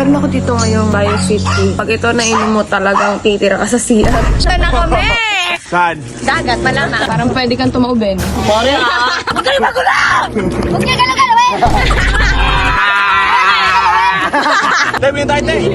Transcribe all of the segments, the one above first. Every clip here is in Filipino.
Meron ako dito ngayong Bio City. Pag ito nainom mo talagang titira ka sa CR. Siya na kami! Saan? Dagat, malamang. Parang pwede kang tumauben. Pare ah! Huwag kayo magulo! Huwag niya galaw-galawin! Tayo, tayo, tayo, tayo.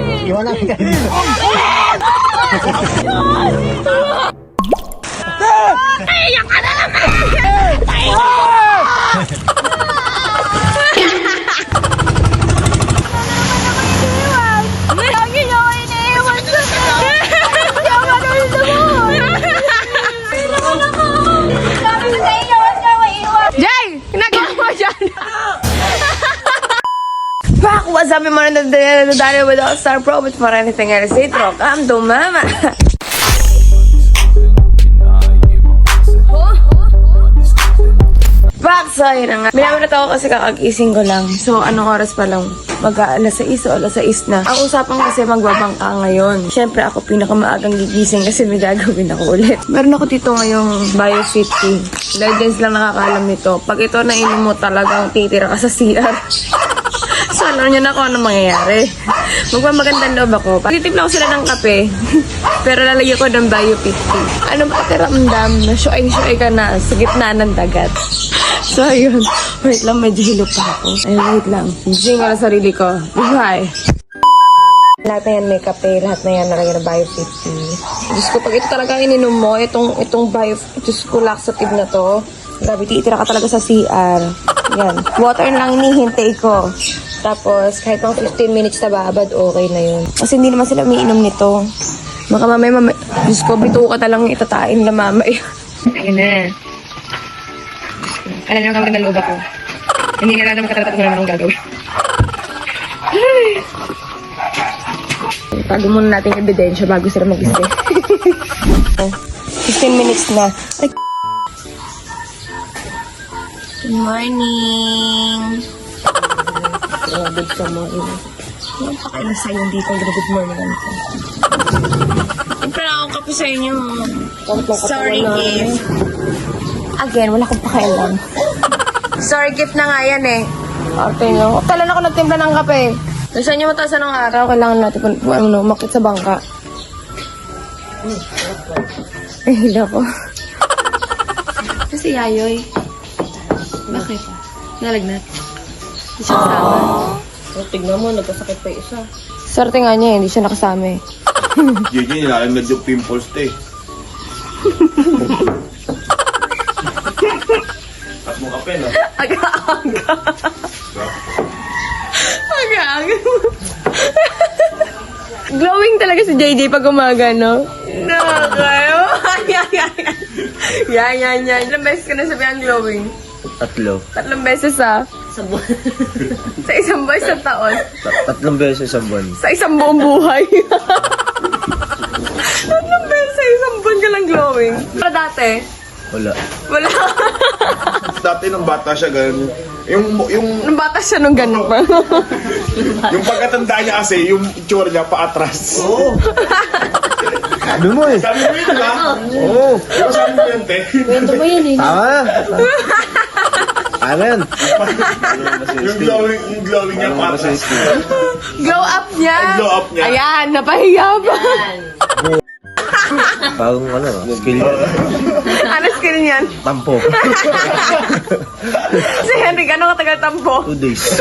Up, yung mga nadadali with All Star Pro but for anything else, it rock. I'm the mama. Fuck! So, yun na nga. Minamulat ako kasi kakagising ko lang. So, anong oras pa lang? Mag alas 6 o alas 6 na. Ang usapan kasi magbabangka ngayon. Siyempre, ako pinakamaagang gigising kasi may gagawin ako ulit. Meron ako dito ngayong Bio City. Legends lang nakakaalam nito. Pag ito nainom mo talagang titira ka sa CR. So, alam niyo na kung ano mangyayari. Magmamagandang loob ako. Titipla ko sila ng kape. Pero lalagyan ko ng Bio 50. Ano ba karamdam na syuay-syuay ka na sa gitna ng dagat? So, ayun. Wait lang, medyo hilo pa ako. Ayun, wait lang. Gising ko na sarili ko. Buhay! Lahat na yan may kape, lahat na yan nalagyan ng Bio 50. Diyos ko, pag ito talaga ininom mo, itong, itong Bio, Diyos ko, laxative na to. Grabe, titira ka talaga sa CR. Yan. Water lang hinihintay ko. Tapos, kahit mga 15 minutes na babad, okay na yun. Kasi hindi naman sila umiinom nito. Baka mamay, mamay, Diyos ko, bituka ka talang itatain na mamay. Ayun na. Alam niyo, kapag naloob ako. Hindi na naman katatapat ko naman akong gagawin. Tago muna natin yung ebidensya bago sila oh, 15 minutes na. Ay, Good morning! Good ka mo. Ano pa kayo sa iyo dito? Good morning. Siyempre akong kape sa inyo. Sorry, gift. Again, wala akong pakialam. Sorry, gift na nga yan eh. Arte nyo. Talan ako nagtimpla ng kape. Gusto nyo mataasan ng araw, kailangan natin ano, makit sa bangka. Ay, hila ko. Kasi yayoy. Bakit? Nalagnat. Hindi siya kasama. Oh, tignan mo, nagkasakit pa yung isa. Swerte nga niya, eh, hindi siya nakasama eh. JJ, nilalamad yung pimples eh. At mo kape, no? Aga-aga. Aga-aga. Glowing talaga si JJ pag umaga, no? Yan, yan. Yan, yan, yan. Ilang beses ka na sabihan glowing? Tatlo. Tatlong beses ah. Sa buwan. Sa isang buwan sa taon. Ta- tatlong beses sa buwan. Sa isang buong buhay. Tatlong beses sa isang buwan ka lang glowing. Pero dati, Wala. wala. Dati nung bata siya, ganun. Yung, yung, Nung bata siya nung ganun pa. yung pagkatanda niya kasi, yung itsura niya paatras. Oo. Sabi mo eh. Sabi mo yun, ha? Oo. Di ba sabi mo yun, te? Ito ba yan eh? Tama. Tama yan. yung glowing, yung glowing niya paatras. Glow up niya. Ay, glow up niya. Ayan, napahiya pa. Bagong ano, skill ano skill niyan? tampo. Si Henry, gano'ng katagal tampo? Two days.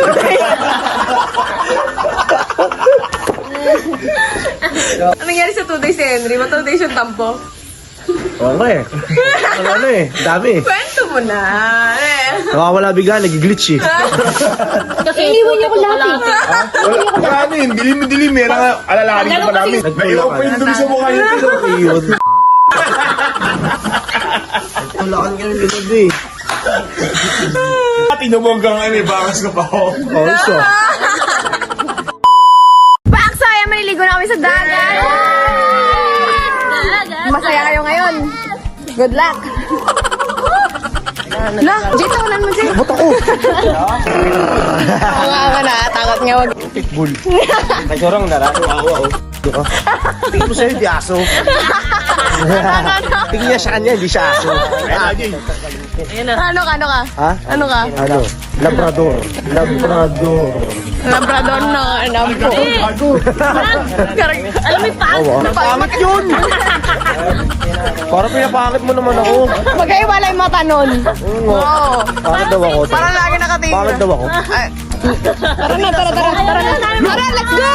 Anong nangyari sa two days si Henry? Two days yung tampo? Oo nga eh. Ano, ano eh. Dami eh. Kwento mo na. Eh. Nakawala bigla, nag-glitch eh. Kasi iniwan niyo ko lahat eh. Wala, wala na yun. Dilim-dilim eh. Naka, alalahanin ka pa namin. May ka. open dun sa mukha pero- Iyon. Tulakan ka ng likod eh. Tinumog kang ano eh, bangas ka pa ako. Oh, so. Good luck. La, Jay, tawanan mo, Jay. Ba't ako? Nga ako na, takot nga wag. Pitbull. Kagurang nara. Awa, oh. Tingin mo sa'yo, di aso. Tingin niya sa kanya, hindi siya aso. Ano ka, ano ka? Ha? Ano ka? Ano? Labrador. Labrador. Labrador na nampo. Alam mo yung Pangit yun! Parang pinapangit mo naman ako. Magkaiwala yung mata nun. Oo. Pangit daw ako. Parang lagi nakatingin. Pangit daw ako. Tara na, tara, tara, tara na. Tara, let's go!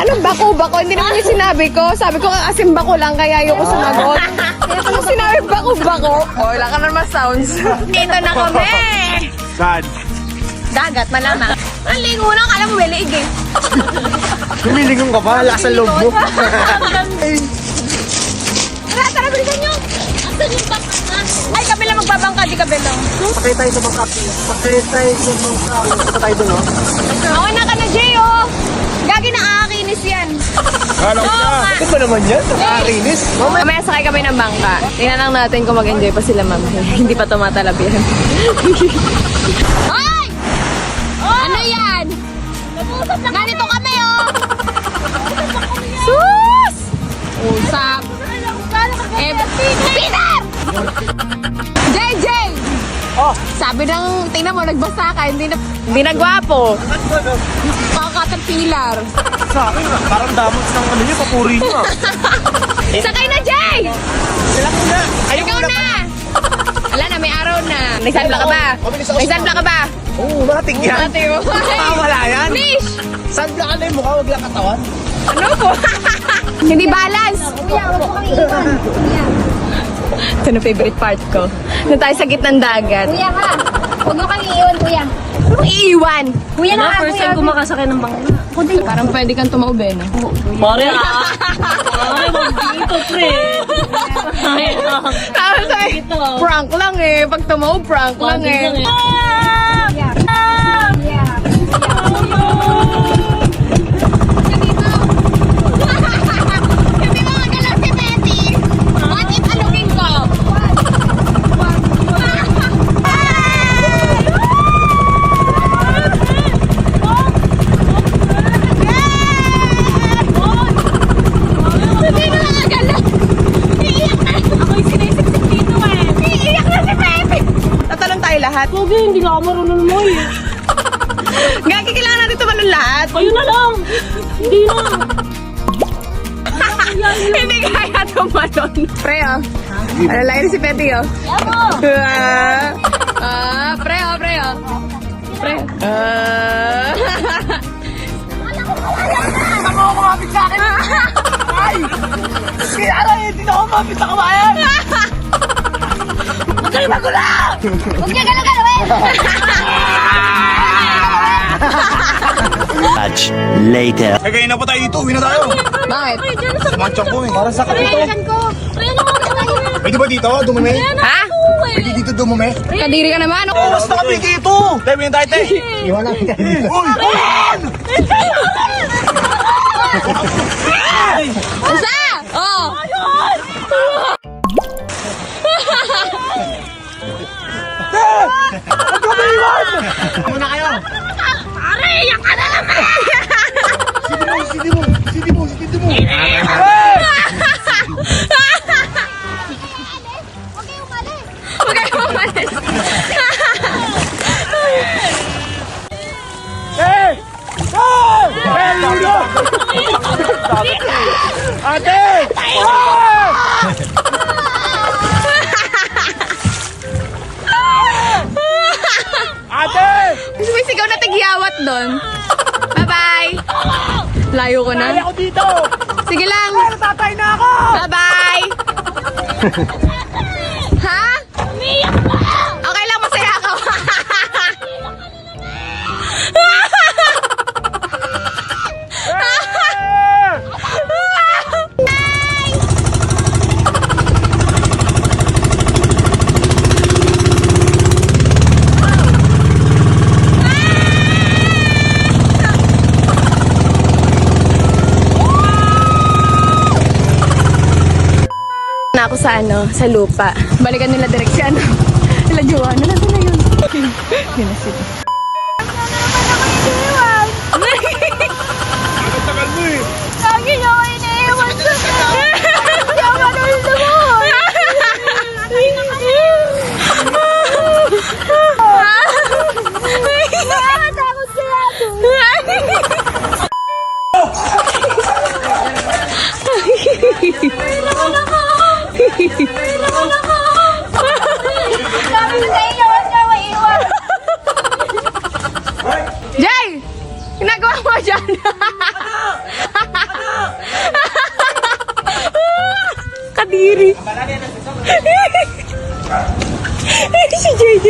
Anong bako, bako? Hindi naman yung sinabi ko. Sabi ko kakasim bako lang, kaya ayoko sumagot. Ano sinabi bako, bako? O, wala ka naman sounds. Dito na kami! Saan? Dagat, malamang. Ang lingo na, kala mo welig eh. Lumilingon ka pa, lakas ang loob mo. Ay, kabila magbabangka, di kabila. Sakay tayo sa bangka. Sakay tayo sa bangka. Sakay tayo doon, oh. Okay na ka na, Jay, oh! Gagi na aakinis yan. Kala ko na. Ito ba naman yan? Nakakainis. Mamaya sakay kami ng bangka. Tingnan lang natin kung mag-enjoy pa sila, ma'am. Hindi pa tumatalab yan. Hoy! Ano yan? Ganito kami, oh! Sus! Usap! Eh, Peter! JJ! Oh. Sabi ng, tingnan mo, nagbasa ka, hindi na, hindi na gwapo. Kakaterpillar. Sa akin, parang damot ng ano niyo, papuri niyo. ah. Sakay na, Jay! Sila ko na. Ayaw Ikaw ko na. na! Wala na, may araw na. May sunblock ka ba? Mabilis ako sa- ka ba? Oo, matik yan. Ate mo. Ah, wala yan. Nish! Sunblock ka na yung mukha, wag lang katawan. Ano po? Hindi balance. Kuya, huwag mo kami iwan. Kuya. Ito na favorite part ko. Na tayo sa gitnang dagat. Kuya ka. Huwag mo kami iwan, kuya. Anong iiwan? Kuya na ka, kuya. kumakasakay ng bangka. Parang pwede kang tumaube, no? Pare, ah. Pare, wag dito, pre. Ay, ah. Tapos ay, prank lang eh. Pag tumaob, prank lang eh. Kuya. Kuya. Hindi lahat. Kayo na lang. Hindi na. Hindi kaya tumalon. Pre, oh. Ano lang si Betty, oh. Ah, ah, pre, oh, pre, oh. Pre. Ah. Kaya ara, hindi na ako mapit sa kabayan. Huwag niya galaw-galawin. Much later. Eh, kayo na pa tayo dito. Uwi na tayo. Bakit? Sumansyon ko eh. Para sa kapito. na. Pwede ba dito? Dumumi? Ha? Pwede dito dumumi? Kadiri ka naman. oh. Oras na kami dito. Tayo, uwi na tayo, tayo. Iwan dito. Uy! Isa! Oh! Sindi mo, sindi mo, sindi mo. Huwag kayo umalis. Huwag kayo umalis. Ate! Ate! May sigaw na tigyawat doon. Layo ko na. Ako dito! Sige lang. Tatay na ako! Bye-bye. ako sa ano, sa lupa. Balikan nila si ano. Nila Joanna, nandun na yun. Yun